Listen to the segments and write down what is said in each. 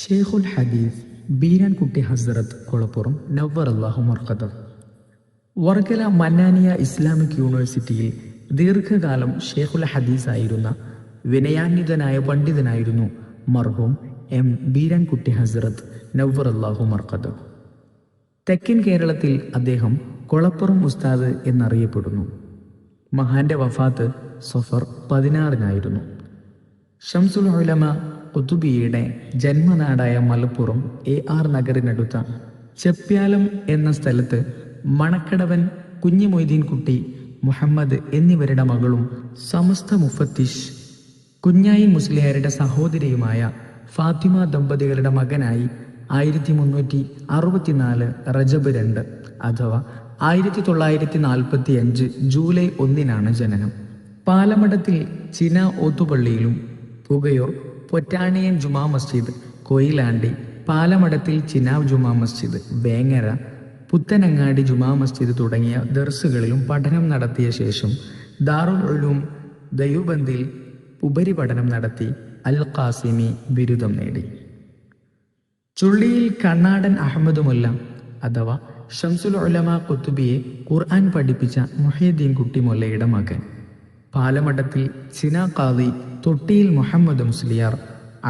ഷെയ്ഖുൽ ഹദീസ് ബീരാൻകുട്ടി ഹസ്രത്ത് കൊളപ്പുറം നവർ അള്ളാഹു മർക്കദർ വർക്കല മന്നാനിയ ഇസ്ലാമിക് യൂണിവേഴ്സിറ്റിയിൽ ദീർഘകാലം ഷെയ്ഖുൽ ഹദീസ് ആയിരുന്ന വിനയാന്വിതനായ പണ്ഡിതനായിരുന്നു മർഹൂം എം ബീരാൻകുട്ടി ഹസ്രത്ത് നവർ അള്ളാഹു മർക്കദർ തെക്കൻ കേരളത്തിൽ അദ്ദേഹം കൊളപ്പുറം ഉസ്താദ് എന്നറിയപ്പെടുന്നു. മഹാന്റെ വഫാത്ത് സഫർ പതിനാറിനായിരുന്നു. ഷംസുൽ ഉലമ കുത്തുബിയുടെ ജന്മനാടായ മലപ്പുറം എ ആർ നഗറിനടുത്ത ചെപ്പ്യാലം എന്ന സ്ഥലത്ത് മണക്കടവൻ കുഞ്ഞു കുട്ടി മുഹമ്മദ് എന്നിവരുടെ മകളും സമസ്ത മുഫത്തിഷ് കുഞ്ഞായി മുസ്ലിയാരുടെ സഹോദരിയുമായ ഫാത്തിമ ദമ്പതികളുടെ മകനായി ആയിരത്തി മുന്നൂറ്റി അറുപത്തിനാല് റജബ് രണ്ട് അഥവാ ആയിരത്തി തൊള്ളായിരത്തി നാൽപ്പത്തി അഞ്ച് ജൂലൈ ഒന്നിനാണ് ജനനം. പാലമടത്തിൽ ചിന ഓത്തുപള്ളിയിലും പുകയൂർ പൊറ്റാണിയൻ ജുമാ മസ്ജിദ് കൊയിലാണ്ടി പാലമടത്തിൽ ചിനാവ് ജുമാ മസ്ജിദ് വേങ്ങര പുത്തനങ്ങാടി ജുമാ മസ്ജിദ് തുടങ്ങിയ ദർസുകളിലും പഠനം നടത്തിയ ശേഷം ദാറുൽ ഉലൂം ദയുബന്ദിൽ ഉപരിപഠനം നടത്തി അൽ ഖാസിമി ബിരുദം നേടി. ചുള്ളിയിൽ കണ്ണാടൻ അഹമ്മദ് മുല്ല അഥവാ ഷംസുൽ ഉലമ കുത്തുബിയെ ഖുർആൻ പഠിപ്പിച്ച മുഹീദ്ദീൻ കുട്ടി മുല്ലയുടെ മകൻ. പാലമഠത്തിൽ ചിനാ khadi തൊട്ടിയിൽ Muhammad Musliyar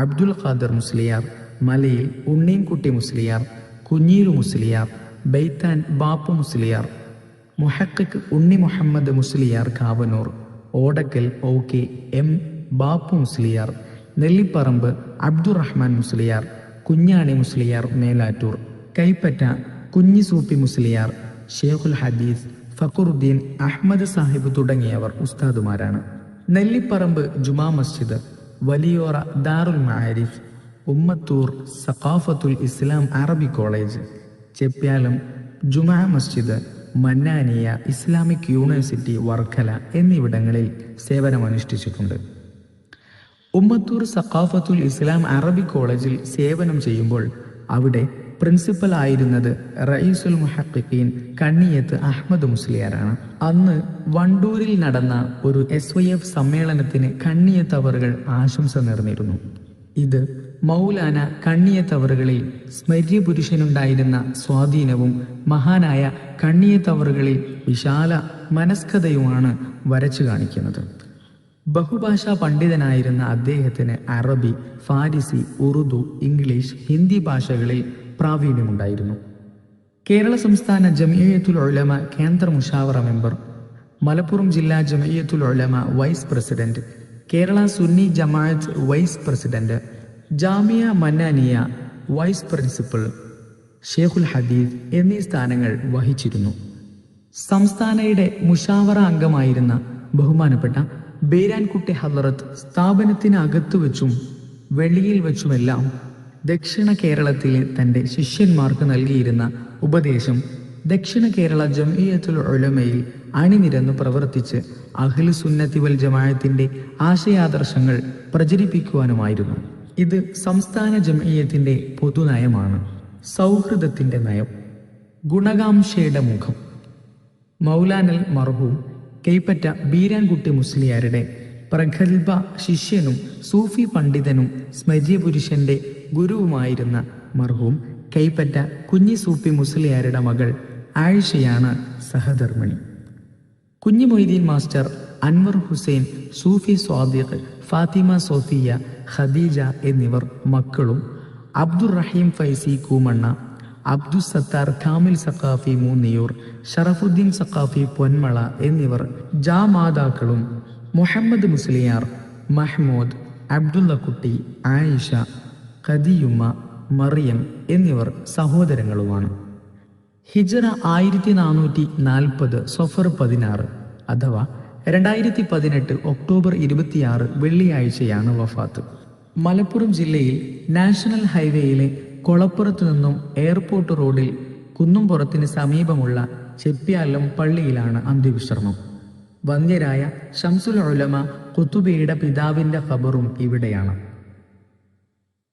Abdul Khader Musliyar Malayil Unneenkutty Musliyar കുഞ്ഞീരു Musliyar Baithan Bappu Musliyar മുഹക്കക്ക് Unni Muhammad Musliyar Kavanoor Odakkal O K M Bappu Musliyar Nellipparamba Abdurahman Musliyar Kunjani Musliyar Melattur Kaippatta Kunjisoopy Musliyar ഷേഖുൽ ഹദീസ് ഫക്കുറുദ്ദീൻ അഹമ്മദ് സാഹിബ് തുടങ്ങിയവർ ഉസ്താദുമാരാണ്. നെല്ലിപ്പറമ്പ് ജുമാ മസ്ജിദ് വലിയോറ ദാറുൽ മാരിഫ് Ummathur Saqafathul Islam Arabic college Cheppiyalam Juma Masjid Mannaniya Islamic university Varkala എന്നിവിടങ്ങളിൽ സേവനമനുഷ്ഠിച്ചിട്ടുണ്ട്. ഉമ്മത്തൂർ സഖാഫത്തുൽ ഇസ്ലാം അറബി കോളേജിൽ സേവനം ചെയ്യുമ്പോൾ അവിടെ principal ആയിരുന്നത് റയീസുൽ മുഹഖീൻ കണ്ണിയത്ത് അഹമ്മദ് മുസ്ലിയാരാണ്. അന്ന് വണ്ടൂരിൽ നടന്ന ഒരു എസ് വൈ എഫ് സമ്മേളനത്തിന് കണ്ണിയത്ത് അവറുകൾ ആശംസ നേർന്നിരുന്നു. ഇത് മൗലാന കണ്ണിയത്തവറുകളിൽ സ്മര്യപുരുഷനുണ്ടായിരുന്ന സ്വാധീനവും മഹാനായ കണ്ണിയത്തവറുകളിൽ വിശാല മനസ്കതയുമാണ് വരച്ചു കാണിക്കുന്നത്. ബഹുഭാഷാ പണ്ഡിതനായിരുന്ന അദ്ദേഹത്തിന് അറബി ഫാരിസി ഉറുദു ഇംഗ്ലീഷ് ഹിന്ദി ഭാഷകളിൽ പ്രാവീണ്യമുണ്ടായിരുന്നു. കേരള സംസ്ഥാന ജമിയത്തുൽ ഉലമ കേന്ദ്ര മുഷാവറ മെമ്പർ മലപ്പുറം ജില്ലാ Jamiyyathul Ulama vice president Kerala Sunni Jamaath vice president Jamia Mannaniya vice principal ഷേഖുൽ ഹദീദ് എന്നീ സ്ഥാനങ്ങൾ വഹിച്ചിരുന്നു. സംസ്ഥാനയുടെ മുഷാവറ അംഗമായിരുന്ന ബഹുമാനപ്പെട്ട ബേരാൻകുട്ടി ഹലറത്ത് സ്ഥാപനത്തിനകത്ത് വെച്ചും വെളിയിൽ വെച്ചുമെല്ലാം ദക്ഷിണ കേരളത്തിലെ തന്റെ ശിഷ്യന്മാർക്ക് നൽകിയിരുന്ന ഉപദേശം ദക്ഷിണ കേരള ജംഇയത്തുൽ ഒലമയിൽ അണിനിരന്ന് പ്രവർത്തിച്ച് അഖിലു സുന്നത്തി വൽ ജമായത്തിന്റെ ആശയാദർശങ്ങൾ പ്രചരിപ്പിക്കുവാനുമായിരുന്നു. ഇത് സംസ്ഥാന ജംഇയത്തിന്റെ പൊതുനയമാണ്. സൗഹൃദത്തിന്റെ നയം. ഗുണകാംക്ഷയുടെ മുഖം. മൗലാനൽ മർഹൂം കൈപ്പറ്റ ബീരാൻകുട്ടി മുസ്ലിയാരുടെ പ്രഗത്ഭ ശിഷ്യനും സൂഫി പണ്ഡിതനും സ്മര്യപുരുഷന്റെ ഗുരുവുമായിരുന്ന മർഹൂം കൈപ്പറ്റ കുഞ്ഞി സൂഫി മുസ്ലിയാരുടെ മകൾ ആയിഷയാണ് സഹധർമ്മിണി. കുഞ്ഞി മൊയ്തീൻ മാസ്റ്റർ അൻവർ ഹുസൈൻ സൂഫി സ്വാദിഖ് ഫാത്തിമ സോഫിയ ഖദീജ എന്നിവർ മക്കളും അബ്ദുറഹീം ഫൈസി കൂമണ്ണ അബ്ദുൽ സത്താർ കാമിൽ സഖാഫി മൂന്നിയൂർ ഷറഫുദ്ദീൻ സഖാഫി പൊന്മള എന്നിവർ ജാമാതാക്കളും മുഹമ്മദ് മുസ്ലിയാർ മഹ്മൂദ് അബ്ദുള്ള കുട്ടി ആയിഷ ഖദിയുമ്മ മറിയം എന്നിവർ സഹോദരങ്ങളുമാണ്. ഹിജറ ആയിരത്തി നാനൂറ്റി നാൽപ്പത് സൊഫർ പതിനാറ് അഥവാ രണ്ടായിരത്തി പതിനെട്ട് ഒക്ടോബർ ഇരുപത്തിയാറ് വെള്ളിയാഴ്ചയാണ് വഫാത്ത്. മലപ്പുറം ജില്ലയിൽ നാഷണൽ ഹൈവേയിലെ കൊളപ്പുറത്തു നിന്നും എയർപോർട്ട് റോഡിൽ കുന്നുംപുറത്തിന് സമീപമുള്ള ചെപ്പ്യാലം പള്ളിയിലാണ് അന്ത്യവിശ്രമം. വന്ധ്യരായ ഷംസുൽ ഉലമ കുത്തുബിയുടെ പിതാവിന്റെ ഖബറും ഇവിടെയാണ്.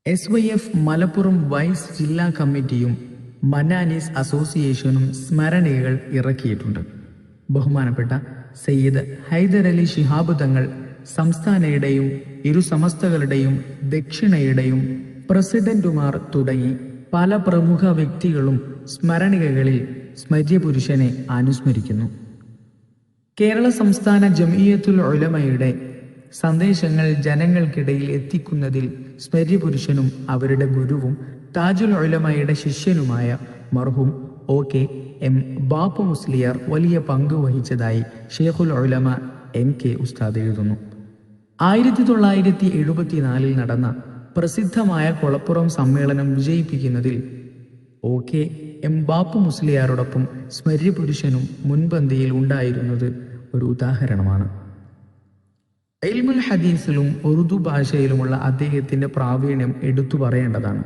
S Y F Malappuram vice ജില്ലാ കമ്മിറ്റിയും മനാനീസ് അസോസിയേഷനും സ്മരണികകൾ ഇറക്കിയിട്ടുണ്ട്. ബഹുമാനപ്പെട്ട സയ്യിദ് ഹൈദരലി ശിഹാബ് തങ്ങൾ സംസ്ഥാനയുടെയും ഇരു സമസ്തകളുടെയും ദക്ഷിണയുടെയും പ്രസിഡന്റുമാർ തുടങ്ങി പല പ്രമുഖ വ്യക്തികളും സ്മരണികകളിൽ സ്മര്യപുരുഷനെ അനുസ്മരിക്കുന്നു. കേരള സംസ്ഥാന ജമീയത്തുൽ ഒലമയുടെ സന്ദേശങ്ങൾ ജനങ്ങൾക്കിടയിൽ എത്തിക്കുന്നതിൽ സ്മര്യപുരുഷനും അവരുടെ ഗുരുവും താജുൽ ഒലമയുടെ ശിഷ്യനുമായ മർഹും O K M Bappu Musliyar വലിയ പങ്ക് വഹിച്ചതായി ഷേഖുൽ ഒലമ എം കെ ഉസ്താദ് എഴുതുന്നു. ആയിരത്തി തൊള്ളായിരത്തി എഴുപത്തിനാലിൽ നടന്ന പ്രസിദ്ധമായ കൊളപ്പുറം സമ്മേളനം വിജയിപ്പിക്കുന്നതിൽ ഒ കെ എം ബാപ്പു മുസ്ലിയാരോടൊപ്പം സ്മര്യപുരുഷനും മുൻപന്തിയിൽ ഉണ്ടായിരുന്നത് ഒരു ഉദാഹരണമാണ്. എൽമുൽ ഹദീസിലും ഉറുദു ഭാഷയിലുമുള്ള അദ്ദേഹത്തിന്റെ പ്രാവീണ്യം എടുത്തു പറയേണ്ടതാണ്.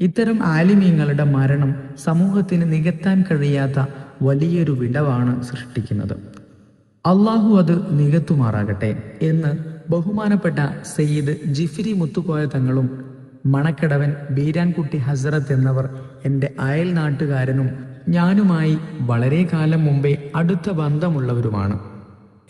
ഇത്തരം ആലിമീങ്ങളുടെ മരണം സമൂഹത്തിന് നികത്താൻ കഴിയാത്ത വലിയൊരു വിടവാണ് സൃഷ്ടിക്കുന്നത്. അള്ളാഹു അത് നികത്തുമാറാകട്ടെ എന്ന് ബഹുമാനപ്പെട്ട സയ്യിദ് ജിഫിരി മുത്തുകോയ തങ്ങളും മണക്കടവൻ ബീരാൻകുട്ടി ഹസ്രത്ത് എന്നവർ എന്റെ അയൽ നാട്ടുകാരനും ഞാനുമായി വളരെ കാലം മുമ്പേ അടുത്ത ബന്ധമുള്ളവരുമാണ്.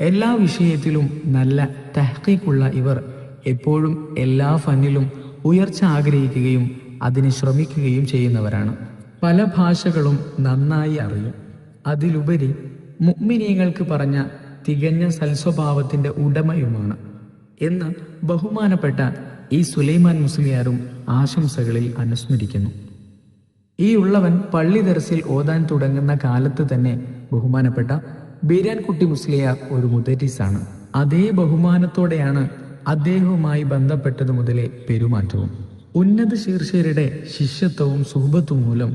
എല്ലാ വിഷയത്തിലും നല്ല തഹ്ക്കീക്കുള്ള ഇവർ എപ്പോഴും എല്ലാ ഫന്നിലും ഉയർച്ച ആഗ്രഹിക്കുകയും അതിന് ശ്രമിക്കുകയും ചെയ്യുന്നവരാണ്. പല ഭാഷകളും നന്നായി അറിയും. അതിലുപരി മുഗ്മിനീങ്ങൾക്ക് പറഞ്ഞ തികഞ്ഞ സൽസ്വഭാവത്തിന്റെ ഉടമയുമാണ്. എന്ന് ബഹുമാനപ്പെട്ട ഈ സുലൈമാൻ മുസ്ലിയാരും ആശംസകളിൽ അനുസ്മരിക്കുന്നു. ഈ ഉള്ളവൻ പള്ളി ദർസിൽ ഓതാൻ തുടങ്ങുന്ന കാലത്ത് തന്നെ ബഹുമാനപ്പെട്ട ബീരാൻകുട്ടി മുസ്ലിയാർ ഒരു മുദരിസാണ്. അതേ ബഹുമാനത്തോടെയാണ് അദ്ദേഹവുമായി ബന്ധപ്പെട്ടത് മുതലേ പെരുമാറ്റവും. ഉന്നത ശീർഷരുടെ ശിഷ്യത്വവും സുഹൃത്തും മൂലം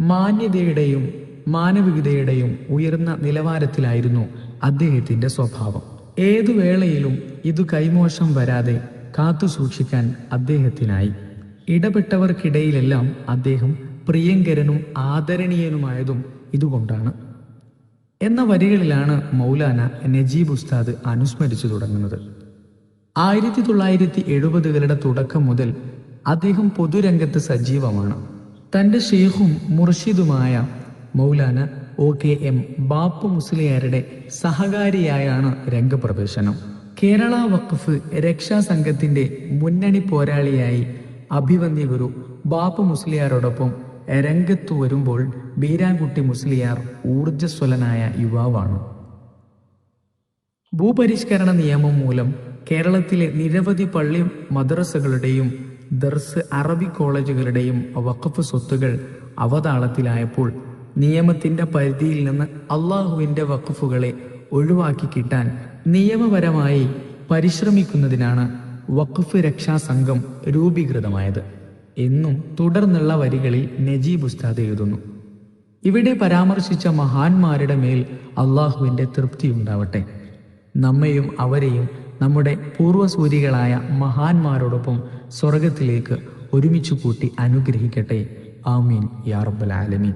മാന്യതയുടെയും മാനവികതയുടെയും ഉയർന്ന നിലവാരത്തിലായിരുന്നു അദ്ദേഹത്തിന്റെ സ്വഭാവം. ഏതു വേളയിലും ഇത് കൈമോശം വരാതെ കാത്തു സൂക്ഷിക്കാൻ അദ്ദേഹത്തിനായി. ഇടപെട്ടവർക്കിടയിലെല്ലാം അദ്ദേഹം പ്രിയങ്കരനും ആദരണീയനുമായതും ഇതുകൊണ്ടാണ്. എന്ന വരികളിലാണ് മൗലാന നജീബ് ഉസ്താദ് അനുസ്മരിച്ചു തുടങ്ങുന്നത്. ആയിരത്തി തൊള്ളായിരത്തി എഴുപതുകളുടെ തുടക്കം മുതൽ അദ്ദേഹം പൊതുരംഗത്ത് സജീവമാണ്. തന്റെ ഷെയ്ഖും മുർഷിദുമായ Maulana O K M Bappu മുസ്ലിയാരുടെ സഹകാരിയായാണ് രംഗപ്രവേശനം. കേരള വഖഫ് രക്ഷാസംഘത്തിന്റെ മുന്നണി പോരാളിയായി അഭിവന്യ ഗുരു ബാപ്പു മുസ്ലിയാരോടൊപ്പം രംഗത്തു വരുമ്പോൾ ബീരാൻകുട്ടി മുസ്ലിയാർ ഊർജസ്വലനായ യുവാവാണ്. ഭൂപരിഷ്കരണ നിയമം മൂലം കേരളത്തിലെ നിരവധി പള്ളി മദ്രസകളുടെയും ദർസ് അറബി കോളേജുകളുടെയും വഖഫ് സ്വത്തുകൾ അവതാളത്തിലായപ്പോൾ നിയമത്തിന്റെ പരിധിയിൽ നിന്ന് അള്ളാഹുവിന്റെ വഖഫുകളെ ഒഴിവാക്കി കിട്ടാൻ നിയമപരമായി പരിശ്രമിക്കുന്നതിനാണ് വഖഫ് രക്ഷാ സംഘം രൂപീകൃതമായത്. എന്നും തുടർന്നുള്ള വരികളിൽ നജീബ് ഉസ്താദ് എഴുതുന്നു. ഇവിടെ പരാമർശിച്ച മഹാന്മാരുടെ മേൽ അള്ളാഹുവിന്റെ തൃപ്തി ഉണ്ടാവട്ടെ. നമ്മയും അവരെയും നമ്മുടെ പൂർവസൂരികളായ മഹാന്മാരോടൊപ്പം സ്വർഗത്തിലേക്ക് ഒരുമിച്ച് കൂട്ടി അനുഗ്രഹിക്കട്ടെ. ആമീൻ യാ റബ്ബൽ ആലമീൻ.